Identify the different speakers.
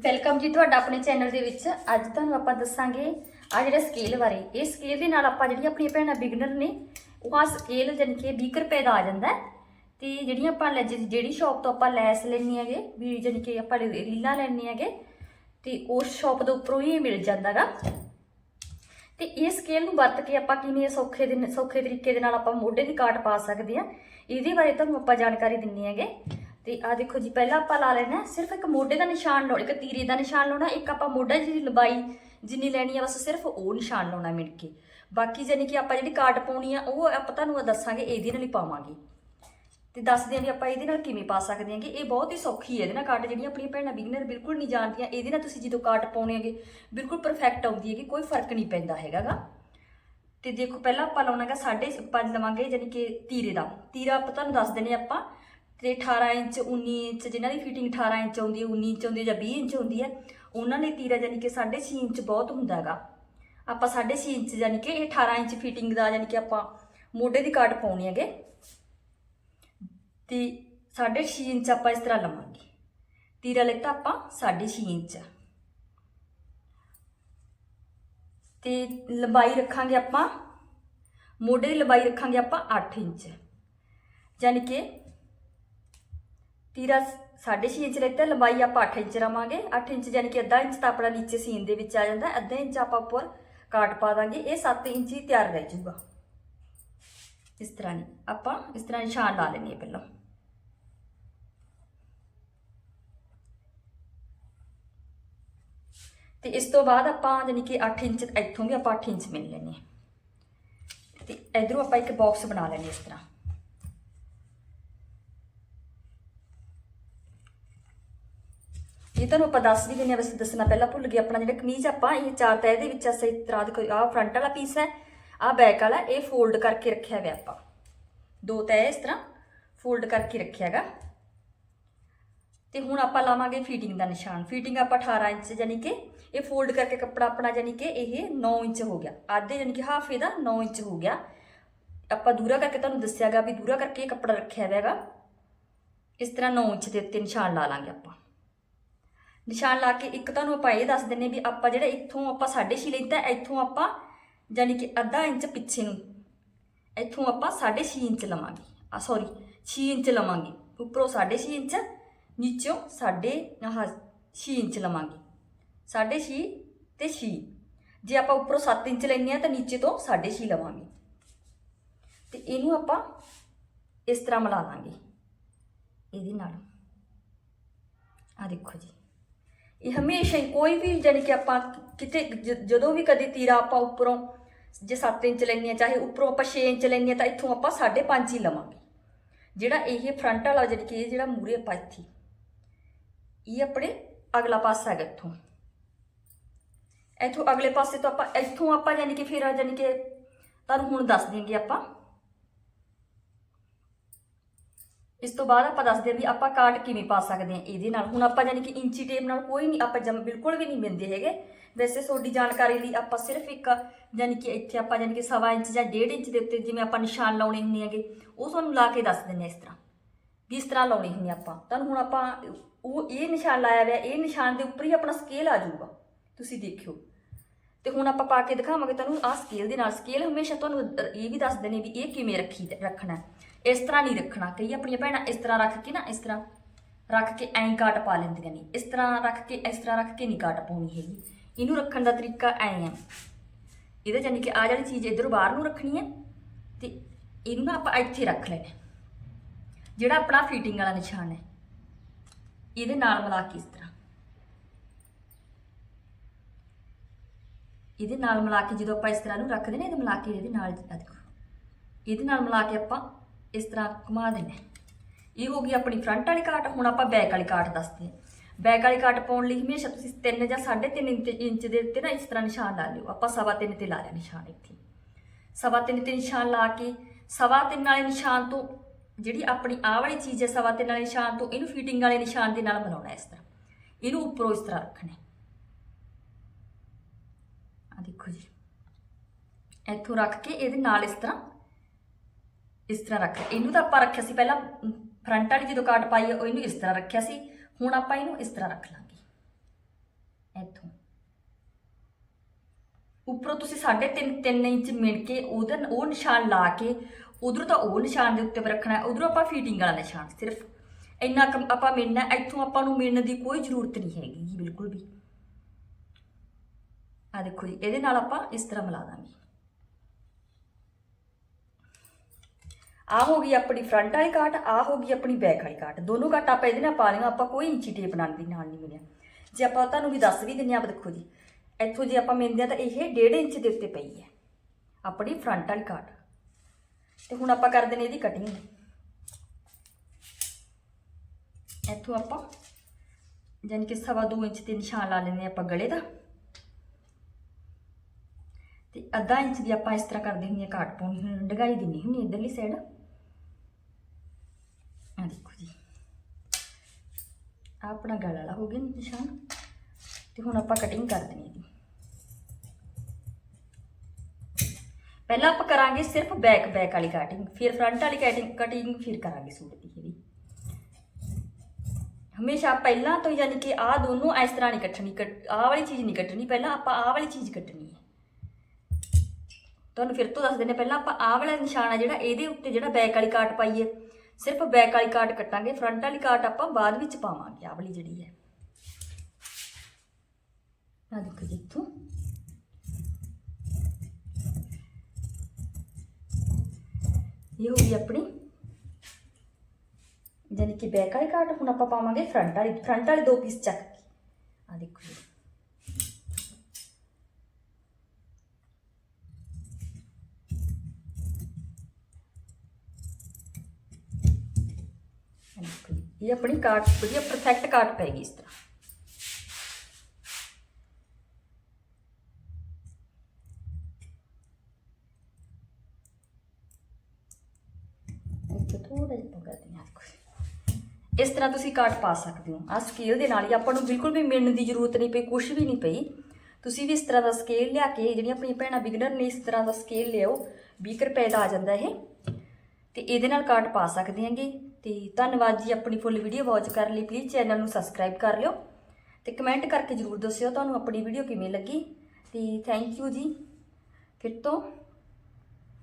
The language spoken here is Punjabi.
Speaker 1: ਵੈਲਕਮ ਜੀ ਤੁਹਾਡਾ ਆਪਣੇ ਚੈਨਲ ਦੇ ਵਿੱਚ। ਅੱਜ ਤੁਹਾਨੂੰ ਆਪਾਂ ਦੱਸਾਂਗੇ ਆ ਜਿਹੜਾ ਸਕੇਲ ਬਾਰੇ। ਇਹ ਸਕੇਲ ਦੇ ਨਾਲ ਆਪਾਂ ਜਿਹੜੀਆਂ ਆਪਣੀਆਂ ਭੈਣਾਂ ਬਿਗਨਰ ਨੇ, ਉਹ ਆ ਸਕੇਲ ਜਾਣੀ ਕਿ 20 ਕੁ ਰੁਪਏ ਦਾ ਆ ਜਾਂਦਾ ਹੈ। ਤੇ ਜਿਹੜੀਆਂ ਆਪਾਂ ਲੈ- ਜਿਹੜੀ ਸ਼ਾਪ ਤੋਂ ਆਪਾਂ ਲੈਸ ਲੈਣੀ ਹੈਗੇ, ਵੀ ਜਾਣੀ ਕਿ ਆਪਾਂ ਰੀਲਾਂ ਲੈਣੀ ਹੈਗੇ, ਤੇ ਉਸ ਸ਼ਾਪ ਦੇ ਉੱਪਰੋਂ ਹੀ ਇਹ ਮਿਲ ਜਾਂਦਾਗਾ ਤੇ ਇਹ ਸਕੇਲ ਨੂੰ ਵਰਤ ਕੇ ਆਪਾਂ ਕਿਵੇਂ ਸੌਖੇ ਦੇ ਸੌਖੇ ਤਰੀਕੇ ਦੇ ਨਾਲ ਆਪਾਂ ਮੋਢੇ ਦੀ ਕਾਟ ਪਾ ਸਕਦੇ ਆ ਇਹਦੇ ਬਾਰੇ ਤੁਹਾਨੂੰ ਆਪਾਂ ਜਾਣਕਾਰੀ ਦਿੰਨੀ ਹੈਗੇ। ਤੇ ਆ ਦੇਖੋ ਜੀ, ਪਹਿਲਾਂ ਆਪਾਂ ਲਾ ਲੈਣਾ ਸਿਰਫ ਇੱਕ ਮੋਢੇ ਦਾ ਨਿਸ਼ਾਨ ਲਾਉਣਾ, ਇੱਕ ਤੀਰੇ ਦਾ ਨਿਸ਼ਾਨ ਲਾਉਣਾ, ਇੱਕ ਆਪਾਂ ਮੋਢਾ ਦੀ ਲੰਬਾਈ ਜਿੰਨੀ ਲੈਣੀ ਆ ਬਸ ਸਿਰਫ ਉਹ ਨਿਸ਼ਾਨ ਲਾਉਣਾ ਮਿਣ ਕੇ। ਬਾਕੀ ਜਾਨੀ ਕਿ ਆਪਾਂ ਜਿਹੜੀ ਕਾਟ ਪਾਉਣੀ ਆ, ਉਹ ਆਪਾਂ ਤੁਹਾਨੂੰ ਦੱਸਾਂਗੇ, ਇਹਦੇ ਨਾਲ ਹੀ ਪਾਵਾਂਗੇ। ਤੇ ਦੱਸਦੇ ਹਾਂ ਵੀ ਆਪਾਂ ਇਹਦੇ ਨਾਲ ਕਿਵੇਂ ਪਾ ਸਕਦੇ ਹਾਂਗੇ। ਇਹ ਬਹੁਤ ਹੀ ਸੌਖੀ ਹੈ ਇਹਦੇ ਨਾਲ ਕਾਟ ਜਿਹੜੀਆਂ ਆਪਣੀਆਂ ਭੈਣਾਂ ਬਿਗਨਰ ਬਿਲਕੁਲ ਨਹੀਂ ਜਾਣਦੀਆਂ, ਇਹਦੇ ਨਾਲ ਤੁਸੀਂ ਜਦੋਂ ਕਾਟ ਪਾਉਣੇ ਹੈਗੇ, ਬਿਲਕੁਲ ਪਰਫੈਕਟ ਆਉਂਦੀ ਹੈਗੀ, ਕੋਈ ਫ਼ਰਕ ਨਹੀਂ ਪੈਂਦਾ ਹੈਗਾਗਾ। ਤੇ ਦੇਖੋ, ਪਹਿਲਾਂ ਆਪਾਂ ਲਾਉਣਾਗਾ 5.5 ਲਵਾਂਗੇ ਯਾਨੀ ਕਿ ਤੀਰੇ ਦਾ। ਤੀਰਾ ਆਪਾਂ ਤੁਹਾਨੂੰ ਦੱਸ ਦਿੰਨੇ ਆਪਾਂ ਤੇ 18 ਇੰਚ 19 ਇੰਚ, ਜਿਨ੍ਹਾਂ ਦੀ ਫਿਟਿੰਗ 18 ਇੰਚ ਆਉਂਦੀ ਹੈ 19 ਇੰਚ ਆਉਂਦੀ ਹੈ ਜਾਂ 20 ਇੰਚ ਆਉਂਦੀ ਹੈ, ਉਹਨਾਂ ਲਈ ਤੀਰਾ ਯਾਨੀ ਕਿ 6.5 ਇੰਚ ਬਹੁਤ ਹੁੰਦਾ ਹੈਗਾ। ਆਪਾਂ 6.5 ਇੰਚ ਯਾਨੀ ਕਿ ਇਹ 18 ਇੰਚ ਫਿਟਿੰਗ ਦਾ ਯਾਨੀ ਕਿ ਆਪਾਂ ਮੋਢੇ ਦੀ ਕਾਟ ਪਾਉਣੀ ਹੈਗੇ। ਤੇ 6.5 ਇੰਚ ਆਪਾਂ ਇਸ ਤਰ੍ਹਾਂ ਲਵਾਂਗੇ। ਤੀਰਾ ਲੈਤਾ ਆਪਾਂ 6.5 ਇੰਚ। ਤੇ ਲੰਬਾਈ ਰੱਖਾਂਗੇ ਆਪਾਂ, ਮੋਢੇ ਦੀ ਲੰਬਾਈ ਰੱਖਾਂਗੇ ਆਪਾਂ 8 ਇੰਚ। ਯਾਨੀ ਕਿ ਤੀਰਾ 6.5 ਇੰਚ ਲੈਤਾ, ਲੰਬਾਈ ਆਪਾਂ 8 ਇੰਚ ਰਵਾਂਗੇ। 8 ਇੰਚ ਯਾਨੀ ਕਿ ਅੱਧਾ ਇੰਚ ਤਾਂ ਆਪਣਾ ਨੀਚੇ ਸੀਨ ਦੇ ਵਿੱਚ ਆ ਜਾਂਦਾ। ਅੱਧਾ ਇੰਚ ਆਪਾਂ ਉੱਪਰ ਕਾਟ ਪਾ ਦਾਂਗੇ। ਇਹ 7 ਇੰਚ ਹੀ ਤਿਆਰ ਰਹਿ ਜਾਊਗਾ। ਇਸ ਤਰ੍ਹਾਂ ਨਹੀਂ ਆਪਾਂ ਇਸ ਤਰ੍ਹਾਂ ਨਿਸ਼ਾਨ ਲਾ ਲੈਣੀ ਹੈ ਪਹਿਲਾਂ। ਤੇ ਇਸ ਤੋਂ ਬਾਅਦ ਆਪਾਂ ਯਾਨੀ ਕਿ 8 ਇੰਚ, ਇੱਥੋਂ ਵੀ ਆਪਾਂ 8 ਇੰਚ ਮਿਲ ਲੈਣੇ ਆ ਤੇ ਇਧਰੋਂ ਆਪਾਂ ਇੱਕ ਬਾਕਸ ਬਣਾ ਲੈਣੇ ਇਸ ਤਰ੍ਹਾਂ। ਇਹ ਤੁਹਾਨੂੰ ਆਪਾਂ ਦੱਸ ਵੀ ਦਿੰਦੇ ਆ ਵੈਸੇ ਦੱਸਣਾ ਪਹਿਲਾਂ ਭੁੱਲ ਗਏ ਆਪਣਾ ਜਿਹੜਾ ਕਮੀਜ਼ ਆਪਾਂ ਇਹ ਚਾਰ ਤਹਿ ਦੇ ਵਿੱਚ ਅਸੇ ਤਰ੍ਹਾਂ ਦੇ ਆ ਫਰੰਟ ਵਾਲਾ ਪੀਸ ਹੈ ਆ ਬੈਕ ਵਾਲਾ, ਇਹ ਫੋਲਡ ਕਰਕੇ ਰੱਖਿਆ ਹੋਇਆ ਆਪਾਂ। ਦੋ ਤਹਿ ਇਸ ਤਰ੍ਹਾਂ ਫੋਲਡ ਕਰਕੇ ਰੱਖਿਆ ਹੈਗਾ। ਤੇ ਹੁਣ ਆਪਾਂ ਲਾਵਾਂਗੇ ਫੀਟਿੰਗ ਦਾ ਨਿਸ਼ਾਨ। ਫੀਟਿੰਗ ਆਪਾਂ 18 ਇੰਚ ਯਾਨੀ ਕਿ ਇਹ ਫੋਲਡ ਕਰਕੇ ਕੱਪੜਾ ਆਪਣਾ ਯਾਨੀ ਕਿ ਇਹ 9 ਇੰਚ ਹੋ ਗਿਆ। ਆਧੇ ਯਾਨੀ ਕਿ ਹਾਫ ਇਹਦਾ 9 ਇੰਚ ਹੋ ਗਿਆ। ਆਪਾਂ ਦੂਰਾ ਕਰਕੇ ਤੁਹਾਨੂੰ ਦੱਸਿਆਗਾ ਵੀ ਦੂਰਾ ਕਰਕੇ ਇਹ ਕੱਪੜਾ ਰੱਖਿਆ ਹੋਇਆ ਹੈਗਾ। ਇਸ ਤਰ੍ਹਾਂ 9 ਇੰਚ ਦੇ ਉੱਤੇ ਨਿਸ਼ਾਨ ਲਾ ਲਾਂਗੇ ਆਪਾਂ। ਨਿਸ਼ਾਨ ਲਾ ਕੇ ਇੱਕ ਤੁਹਾਨੂੰ ਆਪਾਂ ਇਹ ਦੱਸ ਦਿੰਨੇ ਵੀ ਆਪਾਂ ਜਿਹੜਾ ਇੱਥੋਂ ਆਪਾਂ 6.5 ਲੈਂਦਾ, ਇੱਥੋਂ ਆਪਾਂ ਯਾਨੀ ਕਿ ਅੱਧਾ ਇੰਚ ਪਿੱਛੇ ਨੂੰ, ਇੱਥੋਂ ਆਪਾਂ 6.5 ਇੰਚ ਲਵਾਂਗੇ। ਆ ਸੌਰੀ 6 ਇੰਚ ਲਵਾਂਗੇ। ਉੱਪਰੋਂ 6.5 ਇੰਚ, ਨੀਚੋਂ ਸਾਢੇ, ਆਹ 6 ਇੰਚ ਲਵਾਂਗੇ। 6.5 ਤੇ 6 ਜੇ ਆਪਾਂ ਉੱਪਰੋਂ 7 ਇੰਚ ਲੈਣੇ ਆ ਤਾਂ ਨੀਚੇ ਤੋਂ 6.5 ਲਵਾਂਗੇ। ਤੇ ਇਹਨੂੰ ਆਪਾਂ ਇਸ ਤਰ੍ਹਾਂ ਮਿਲਾ ਦਾਂਗੇ। ਇਹਦੇ ਨਾਲ। ਆ ਦੇਖੋ ਜੀ। ਹਮੇਸ਼ਾ ਹੀ ਕੋਈ ਵੀ ਜਾਨੀ ਕਿ ਆਪਾਂ ਕਿਤੇ ਜ- ਜਦੋਂ ਵੀ ਕਦੇ ਤੀਰਾ ਆਪਾਂ ਉੱਪਰੋਂ ਜੇ 7 ਇੰਚ ਲੈਣੀ ਆ ਚਾਹੇ ਉੱਪਰੋਂ ਆਪਾਂ 6 ਇੰਚ ਲੈਣੀ ਆ ਤਾਂ ਇੱਥੋਂ ਆਪਾਂ 5.5 ਹੀ ਲਵਾਂਗੇ। ਜਿਹੜਾ ਇਹ ਫਰੰਟ ਵਾਲਾ ਜਿਹੜੀ ਕਿ ਇਹ ਜਿਹੜਾ ਮੂਰੇ ਆਪਾਂ ਇੱਥੇ, ਇਹ ਆਪਣੇ ਅਗਲਾ ਪਾਸਾ ਹੈਗਾ ਇੱਥੋਂ। ਇੱਥੋਂ ਅਗਲੇ ਪਾਸੇ ਤੋਂ ਆਪਾਂ, ਇੱਥੋਂ ਆਪਾਂ ਯਾਨੀ ਕਿ ਫਿਰ ਯਾਨੀ ਕਿ ਤੁਹਾਨੂੰ ਹੁਣ ਦੱਸ ਦੇਂਗੇ ਆਪਾਂ ਇਸ ਤੋਂ ਬਾਅਦ ਆਪਾਂ ਦੱਸਦੇ ਹਾਂ ਵੀ ਆਪਾਂ ਕਾਟ ਕਿਵੇਂ ਪਾ ਸਕਦੇ ਹਾਂ ਇਹਦੇ ਨਾਲ। ਹੁਣ ਆਪਾਂ ਯਾਨੀ ਕਿ ਇੰਚੀ ਟੇਪ ਨਾਲ ਕੋਈ ਨਹੀਂ, ਆਪਾਂ ਜਮ ਬਿਲਕੁਲ ਵੀ ਨਹੀਂ ਮਿਲਦੇ ਹੈਗੇ। ਵੈਸੇ ਤੁਹਾਡੀ ਜਾਣਕਾਰੀ ਲਈ ਆਪਾਂ ਸਿਰਫ ਇੱਕ ਯਾਨੀ ਕਿ ਇੱਥੇ ਆਪਾਂ ਯਾਨੀ ਕਿ ਸਵਾ ਇੰਚ ਜਾਂ 1.5 ਇੰਚ ਦੇ ਉੱਤੇ ਜਿਵੇਂ ਆਪਾਂ ਨਿਸ਼ਾਨ ਲਾਉਣੇ ਹੁੰਦੇ ਹੈਗੇ, ਉਹ ਤੁਹਾਨੂੰ ਲਾ ਕੇ ਦੱਸ ਦਿੰਦੇ ਹਾਂ ਇਸ ਤਰ੍ਹਾਂ। ਵੀ ਇਸ ਤਰ੍ਹਾਂ ਲਾਉਣੇ ਹੁੰਦੇ ਆਪਾਂ। ਤੁਹਾਨੂੰ ਹੁਣ ਆਪਾਂ ਉਹ ਇਹ ਨਿਸ਼ਾਨ ਲਾਇਆ ਹੋਇਆ, ਇਹ ਨਿਸ਼ਾਨ ਦੇ ਉੱਪਰ ਹੀ ਆਪਣਾ ਸਕੇਲ ਆ ਜਾਊਗਾ। ਤੁਸੀਂ ਦੇਖਿਓ। ਤੇ ਹੁਣ ਆਪਾਂ ਪਾ ਕੇ ਦਿਖਾਵਾਂਗੇ ਤੁਹਾਨੂੰ ਆਹ ਸਕੇਲ ਦੇ ਨਾਲ। ਸਕੇਲ ਹਮੇਸ਼ਾ ਤੁਹਾਨੂੰ ਇਹ ਵੀ ਦੱਸ ਨੇ ਵੀ ਇਹ ਕਿਵੇਂ ਰੱਖੀ, ਰੱਖਣਾ ਇਸ ਤਰ੍ਹਾਂ ਨਹੀਂ ਰੱਖਣਾ। ਕਈ ਆਪਣੀਆਂ ਭੈਣਾਂ ਇਸ ਤਰ੍ਹਾਂ ਰੱਖ ਕੇ ਨਾ, ਇਸ ਤਰ੍ਹਾਂ ਰੱਖ ਕੇ ਐਂ ਕਾਟ ਪਾ ਲੈਂਦੀਆਂ ਨੇ। ਇਸ ਤਰ੍ਹਾਂ ਰੱਖ ਕੇ, ਇਸ ਤਰ੍ਹਾਂ ਰੱਖ ਕੇ ਨਹੀਂ ਕਾਟ ਪਾਉਣੀ ਹੈਗੀ। ਇਹਨੂੰ ਰੱਖਣ ਦਾ ਤਰੀਕਾ ਐਂ ਆ। ਇਹਦੇ ਜਾਨੀ ਕਿ ਆ ਜਿਹੜੀ ਚੀਜ਼ ਇਧਰੋਂ ਬਾਹਰ ਨੂੰ ਰੱਖਣੀ ਹੈ ਤੇ ਇਹਨੂੰ ਨਾ ਆਪਾਂ ਇੱਥੇ ਰੱਖ ਲੈਣਾ ਜਿਹੜਾ ਆਪਣਾ ਫਿਟਿੰਗ ਵਾਲਾ ਨਿਸ਼ਾਨ ਹੈ। ਇਹਦੇ ਨਾਲ ਮਿਲਾ ਕੇ ਇਸ ਤਰ੍ਹਾਂ। ਇਹਦੇ ਨਾਲ ਮਿਲਾ ਕੇ ਜਦੋਂ ਆਪਾਂ ਇਸ ਤਰ੍ਹਾਂ ਨੂੰ ਰੱਖਦੇ ਨੇ, ਇਹਦੇ ਮਿਲਾ ਕੇ ਇਹਦੇ ਨਾਲ ਆ ਦੇਖੋ। ਇਹਦੇ ਨਾਲ ਮਿਲਾ ਕੇ ਆਪਾਂ ਇਸ ਤਰ੍ਹਾਂ ਘੁਮਾ ਦੇਣਾ ਇਹ ਹੋ ਗਈ ਆਪਣੀ ਫਰੰਟ ਵਾਲੀ ਕਾਟ ਹੁਣ ਆਪਾਂ ਬੈਕ ਵਾਲੀ ਕਾਟ ਦੱਸਦੇ ਹਾਂ। ਬੈਕ ਵਾਲੀ ਕਾਟ ਪਾਉਣ ਲਈ ਹਮੇਸ਼ਾ ਤੁਸੀਂ 3 ਜਾਂ 3.5 ਇੰਚ ਇੰਚ ਦੇ ਉੱਤੇ ਨਾ ਇਸ ਤਰ੍ਹਾਂ ਨਿਸ਼ਾਨ ਲਾ ਲਿਓ। ਆਪਾਂ ਸਵਾ ਤਿੰਨ ਤੇ ਲਾ ਲਿਆ ਨਿਸ਼ਾਨ ਇੱਥੇ। ਸਵਾ ਤਿੰਨ ਤੇ ਨਿਸ਼ਾਨ ਲਾ ਕੇ, ਸਵਾ ਤਿੰਨ ਵਾਲੇ ਨਿਸ਼ਾਨ ਤੋਂ ਜਿਹੜੀ ਆਪਣੀ ਆਹ ਵਾਲੀ ਚੀਜ਼ ਹੈ, ਸਵਾ ਤਿੰਨ ਵਾਲੇ ਨਿਸ਼ਾਨ ਤੋਂ ਇਹਨੂੰ ਫਿਟਿੰਗ ਵਾਲੇ ਨਿਸ਼ਾਨ ਦੇ ਨਾਲ ਬਣਾਉਣਾ ਇਸ ਤਰ੍ਹਾਂ। ਇਹਨੂੰ ਉੱਪਰੋਂ ਇਸ ਤਰ੍ਹਾਂ ਰੱਖਣਾ ਆ ਦੇਖੋ ਜੀ। ਇੱਥੋਂ ਰੱਖ ਕੇ ਇਹਦੇ ਨਾਲ ਇਸ ਤਰ੍ਹਾਂ ਇਸ ਤਰ੍ਹਾਂ ਰੱਖ ਇਹਨੂੰ ਤਾਂ ਆਪਾਂ ਰੱਖਿਆ ਸੀ, ਪਹਿਲਾਂ ਫਰੰਟ ਵਾਲੀ ਜਦੋਂ ਕਾਟ ਪਾਈ ਹੈ ਉਹ ਇਹਨੂੰ ਇਸ ਤਰ੍ਹਾਂ ਰੱਖਿਆ ਸੀ। ਹੁਣ ਆਪਾਂ ਇਹਨੂੰ ਇਸ ਤਰ੍ਹਾਂ ਰੱਖ ਲਾਂਗੇ। ਇੱਥੋਂ। ਉੱਪਰੋਂ ਤੁਸੀਂ 3.5 3 ਇੰਚ ਮਿਣ ਕੇ ਉਹਦਾ ਉਹ ਨਿਸ਼ਾਨ ਲਾ ਕੇ, ਉਧਰੋਂ ਤਾਂ ਉਹ ਨਿਸ਼ਾਨ ਦੇ ਉੱਤੇ ਰੱਖਣਾ ਉਧਰੋਂ ਆਪਾਂ ਫੀਟਿੰਗ ਵਾਲਾ ਨਿਸ਼ਾਨ ਸਿਰਫ। ਇੰਨਾ ਕੁ ਆਪਾਂ ਮਿਣਨਾ ਇੱਥੋਂ ਆਪਾਂ ਨੂੰ ਮਿਣਨ ਦੀ ਕੋਈ ਜ਼ਰੂਰਤ ਨਹੀਂ ਹੈਗੀ ਜੀ, ਬਿਲਕੁਲ ਵੀ। ਆ ਦੇਖੋ ਜੀ, ਇਹਦੇ ਨਾਲ ਆਪਾਂ ਇਸ ਤਰ੍ਹਾਂ ਮਿਲਾ ਦਾਂਗੇ। ਆ ਹੋ ਗਈ ਆਪਣੀ ਫਰੰਟ ਵਾਲੀ ਕਾਟ ਆ ਹੋ ਗਈ ਆਪਣੀ ਬੈਕ ਵਾਲੀ ਕਾਟ ਦੋਨੋਂ ਕਾਟ ਆਪਾਂ ਇਹਦੇ ਨਾਲ ਪਾ ਲਈਆਂ, ਆਪਾਂ ਕੋਈ ਇੰਚੀ ਟੇਪ ਨਾਲ ਦੀ ਨਾਲ ਨਹੀਂ ਮਿਲਿਆ। ਜੇ ਆਪਾਂ ਤੁਹਾਨੂੰ ਵੀ ਦੱਸ ਵੀ ਦਿੰਦੇ ਆ ਦੇਖੋ ਜੀ, ਇੱਥੋਂ ਜੇ ਆਪਾਂ ਮਿਲਦੇ ਆ ਤਾਂ ਇਹ 1.5 ਇੰਚ ਦੇ ਉੱਤੇ ਪਈ ਹੈ, ਆਪਣੀ ਫਰੰਟ ਵਾਲੀ ਕਾਟ ਤੇ ਹੁਣ ਆਪਾਂ ਕਰਦੇ ਨੇ ਇਹਦੀ ਕਟਿੰਗ ਇੱਥੋਂ ਆਪਾਂ ਯਾਨੀ ਕਿ ਸਵਾ ਦੋ ਇੰਚ ਤੇ ਨਿਸ਼ਾਨ ਲਾ ਲੈਂਦੇ ਹਾਂ ਆਪਾਂ ਗਲੇ ਦਾ। ਤੇ ਅੱਧਾ ਇੰਚ ਦੀ ਆਪਾਂ ਇਸ ਤਰ੍ਹਾਂ ਕਰਦੇ ਹੁੰਦੇ ਹਾਂ ਕਾਟ ਪਾਉਣੀ, ਹੁਣ ਡਗਾਈ ਦਿੰਨੀ ਹੁੰਦੀ ਇਧਰਲੀ ਸਾਈਡ ਆ ਦੇਖੋ ਜੀ ਆਹ ਆਪਣਾ ਗਲ ਵਾਲਾ ਹੋ ਗਿਆ ਨਿਸ਼ਾਨ। ਤੇ ਹੁਣ ਆਪਾਂ ਕਟਿੰਗ ਕਰ ਦੇਣੀ ਇਹਦੀ। ਪਹਿਲਾਂ ਆਪਾਂ ਕਰਾਂਗੇ ਸਿਰਫ ਬੈਕ ਬੈਕ ਵਾਲੀ ਕਟਿੰਗ ਫਿਰ ਫਰੰਟ ਵਾਲੀ ਕਟਿੰਗ ਕਟਿੰਗ ਫਿਰ ਕਰਾਂਗੇ ਸੂਟ ਦੀ ਇਹਦੀ। ਹਮੇਸ਼ਾ ਪਹਿਲਾਂ ਤੋਂ ਯਾਨੀ ਕਿ ਆਹ ਦੋਨੋਂ ਇਸ ਤਰ੍ਹਾਂ ਨਹੀਂ ਕੱਟਣੀ, ਕੱਟ- ਆਹ ਵਾਲੀ ਚੀਜ਼ ਨਹੀਂ ਕੱਟਣੀ, ਪਹਿਲਾਂ ਆਪਾਂ ਆਹ ਵਾਲੀ ਚੀਜ਼ ਕੱਟਣੀ ਹੈ। ਤੁਹਾਨੂੰ ਫਿਰ ਤੋਂ ਦੱਸ ਦਿੰਦੇ ਪਹਿਲਾਂ ਆਪਾਂ ਆਹ ਵਾਲਾ ਨਿਸ਼ਾਨ ਆ ਜਿਹੜਾ, ਇਹਦੇ ਉੱਤੇ ਜਿਹੜਾ ਬੈਕ ਵਾਲੀ ਕਾਟ ਪਾਈਏ ਸਿਰਫ ਬੈਕ ਵਾਲੀ ਕਾਟ ਕੱਟਾਂਗੇ ਫਰੰਟ ਵਾਲੀ ਕਾਟ ਆਪਾਂ ਬਾਅਦ ਵਿੱਚ ਪਾਵਾਂਗੇ, ਆਹ ਵਾਲੀ ਜਿਹੜੀ ਹੈ। ਆ ਦੇਖੋ ਜੀ ਇੱਥੋਂ। ਇਹ ਹੋ ਗਈ ਆਪਣੀ ਯਾਨੀ ਕਿ ਬੈਕ ਵਾਲੀ ਕਾਟ ਹੁਣ ਆਪਾਂ ਪਾਵਾਂਗੇ ਫਰੰਟ ਵਾਲੀ ਫਰੰਟ ਵਾਲੇ ਦੋ ਪੀਸ ਚੱਕ ਕੇ। ਆ ਦੇਖੋ ਜੀ। ਇਹ ਆਪਣੀ ਕਾਟ ਵਧੀਆ ਪਰਫੈਕਟ ਕਾਟ ਪੈ ਗਈ ਇਸ ਤਰ੍ਹਾਂ। ਇੱਥੇ ਜਿਹਾ ਪਾ ਕਰਦੇ ਇਸ ਤਰ੍ਹਾਂ ਤੁਸੀਂ ਕਾਟ ਪਾ ਸਕਦੇ ਹੋ। ਆ ਸਕੇਲ ਦੇ ਨਾਲ ਹੀ ਆਪਾਂ ਨੂੰ ਬਿਲਕੁਲ ਵੀ ਮਿਣਨ ਦੀ ਜ਼ਰੂਰਤ ਨਹੀਂ ਪਈ ਕੁਝ ਵੀ ਨਹੀਂ ਪਈ। ਤੁਸੀਂ ਵੀ ਇਸ ਤਰ੍ਹਾਂ ਦਾ ਸਕੇਲ ਲਿਆ ਕੇ, ਜਿਹੜੀਆਂ ਆਪਣੀਆਂ ਭੈਣਾਂ ਬਿਗਨਰ ਨੇ ਇਸ ਤਰ੍ਹਾਂ ਦਾ ਸਕੇਲ ਲਿਆਓ 20 ਰੁਪਏ ਦਾ ਆ ਜਾਂਦਾ ਇਹ। ਤੇ ਇਹਦੇ ਨਾਲ ਕਾਰਡ ਪਾ ਸਕਦੇ ਹਾਂਗੇ। ਤੇ ਧੰਨਵਾਦ ਜੀ ਆਪਣੀ ਫੁੱਲ ਵੀਡੀਓ ਵਾਚ ਕਰਨ ਲਈ। ਪਲੀਜ਼ ਚੈਨਲ ਨੂੰ ਸਬਸਕ੍ਰਾਈਬ ਕਰ ਲਿਓ। ਤੇ ਕਮੈਂਟ ਕਰਕੇ ਜਰੂਰ ਦੱਸਿਓ ਤੁਹਾਨੂੰ ਆਪਣੀ ਵੀਡੀਓ ਕਿਵੇਂ ਲੱਗੀ। ਤੇ ਥੈਂਕ ਯੂ ਜੀ। ਫਿਰ ਤੋਂ